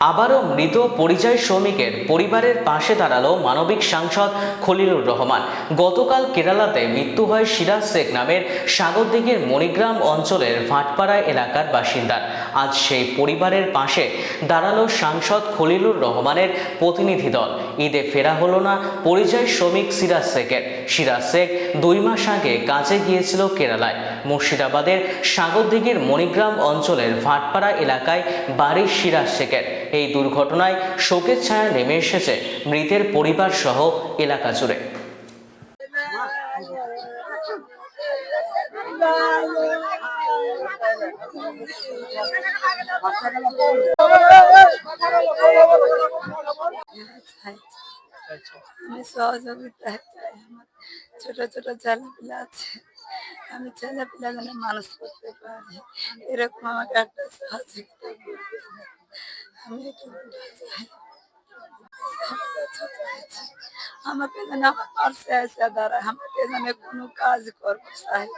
আবারও মৃত পরিযায়ী শ্রমিকের পরিবারের পাশে দাঁড়াল মানবিক সাংসদ খলিলুর রহমান। গতকাল কেরালাতে মৃত্যু হয় সিরাজ শেখ নামের সাগরদিঘির মণিগ্রাম অঞ্চলের ভাটপাড়া এলাকার বাসিন্দার। আজ সেই পরিবারের পাশে দাঁড়াল সাংসদ খলিলুর রহমানের প্রতিনিধি দল। ঈদে ফেরা হলো না পরিযায়ী শ্রমিক সিরাজ শেখের। সিরাজ শেখ দুই মাস আগে কাজে গিয়েছিল কেরালায়। মুর্শিদাবাদের সাগরদিঘির মণিগ্রাম অঞ্চলের ভাটপাড়া এলাকায় বাড়ির সিরাজ শেখের। এই দুর্ঘটনায় শোকের ছায়া নেমে এসেছে মৃতের পরিবার সহ এলাকা জুড়ে। আমি সহযোগিতা চাই, আমার ছোট ছোট ছেলেপিলা আছে। আমি ছেলেপিলা যেন মানুষ করতে পারি, এরকম আমাকে একটা সহযোগিতা আমি এটুকুটা চাই আমি কাছে আমাকে যেন আমার পাশে এসে দাঁড়ায়। আমাকে যেন কোনো কাজ করব সাহায্য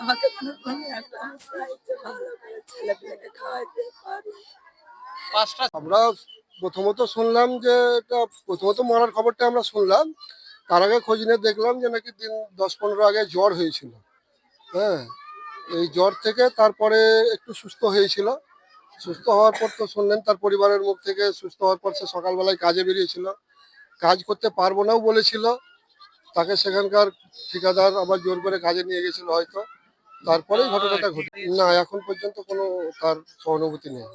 আমাকে যেন কোনো একটা সাহায্য ভালো করে ছেলেপিলাকে খাওয়াইতে পারি। আমরা প্রথমত শুনলাম যে এটা প্রথমত মরার খবরটা আমরা শুনলাম। তার আগে খোঁজ নিয়ে দেখলাম যে নাকি দিন দশ, পনেরো আগে জ্বর হয়েছিল। হ্যাঁ এই জ্বর থেকে তারপরে একটু সুস্থ হয়েছিল। সুস্থ হওয়ার পর তো শুনলেন, তার পরিবারের মুখ থেকে সুস্থ হওয়ার পর সে সকালবেলায় কাজে বেরিয়েছিল। কাজ করতে পারব নাও বলেছিল। তাকে সেখানকার ঠিকাদার আবার জোর করে কাজে নিয়ে গেছিল হয়তো। তারপরেই ঘটনাটা ঘটে না, এখন পর্যন্ত কোনো তার সহানুভূতি নেই।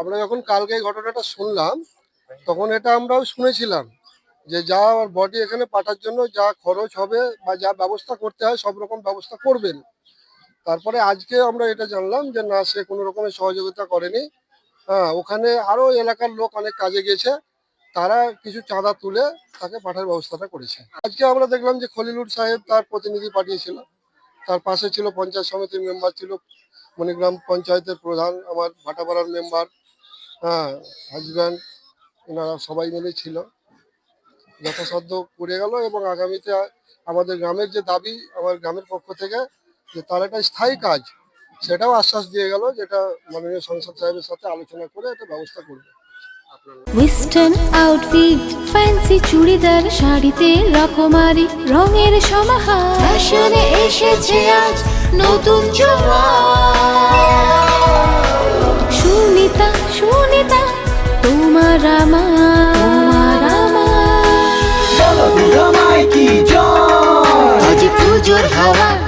আমরা যখন কালকে ঘটনাটা শুনলাম, তখন এটা আমরাও শুনেছিলাম যে যা বডি এখানে পাঠার জন্য যা খরচ হবে বা যা ব্যবস্থা করতে হয়, সব রকম ব্যবস্থা করবেন। তারপরে আজকে আমরা এটা জানলাম যে না, সে কোনো রকমের সহযোগিতা করেনি। হ্যাঁ ওখানে আরও এলাকার লোক অনেক কাজে গেছে তারা কিছু চাঁদা তুলে তাকে পাঠার ব্যবস্থাটা করেছে। আজকে আমরা দেখলাম যে খলিলুর সাহেব তার প্রতিনিধি পাঠিয়েছিল। তার পাশে ছিল পঞ্চায়েত সমিতির মেম্বার, ছিল মণিগ্রাম পঞ্চায়েতের প্রধান, আমার ভাটাপাড়ার মেম্বার হ্যাঁ হাজব্যান্ড এনারা সবাই মিলে ছিল। যথাসাধ্য করে গেল এবং আগামীতে আমাদের গ্রামের যে দাবি, আমার গ্রামের পক্ষ থেকে যে তার একটা স্থায়ী কাজ সেটাও আশ্বাস দিয়ে গেল যেটা মাননীয় সংসদ সাহেবের সাথে আলোচনা করে একটা ব্যবস্থা করবে। ওয়েস্টার্ন আউটফিট ফ্যান্সি চুড়িদার শাড়িতে রকমারি রঙের সমাহার। ফ্যাশনে এসেছে আজ নতুন সুনিতা সুনিতা তোমার আমার। আমার। আজ পুজোর হাওয়া।